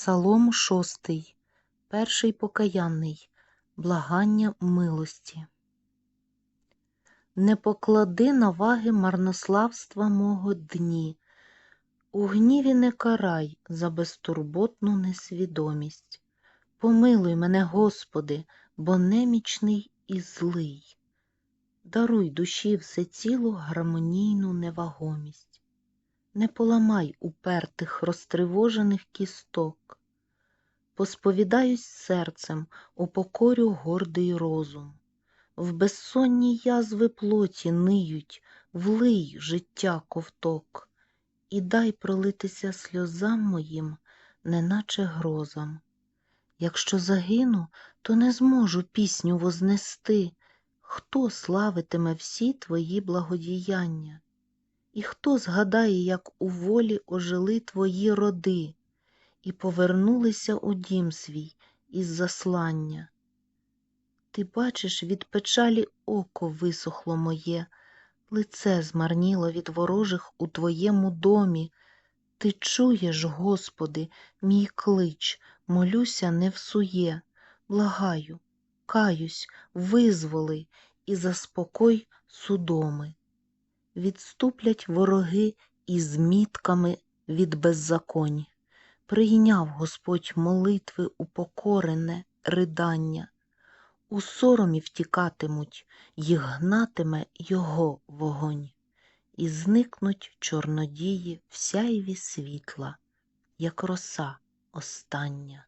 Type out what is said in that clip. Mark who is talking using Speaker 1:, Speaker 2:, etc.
Speaker 1: Псалом шостий, перший покаянний, благання милості. Не поклади на ваги марнославства мого дні, у гніві не карай за безтурботну несвідомість. Помилуй мене, Господи, бо немічний і злий. Даруй душі всецілу гармонійну невагомість. Не поламай упертих розтривожених кісток. Посповідаюсь серцем, упокорю гордий розум. В безсонні язви плоті ниють, влий життя ковток, і дай пролитися сльозам моїм, неначе грозам. Якщо загину, то не зможу пісню вознести, хто славитиме всі твої благодіяння, і хто згадає, як у волі ожили твої роди, і повернулися у дім свій із заслання. Ти бачиш, від печалі око висохло моє, лице змарніло від ворожих у твоєму домі. Ти чуєш, Господи, мій клич, молюся, не всує, благаю, каюсь, визволи і заспокой судоми. Відступлять вороги із мітками від беззаконь. Прийняв Господь молитви упокорене ридання. У соромі втікатимуть, їх гнатиме його вогонь, і зникнуть чорнодії в сяйві світла, як роса остання.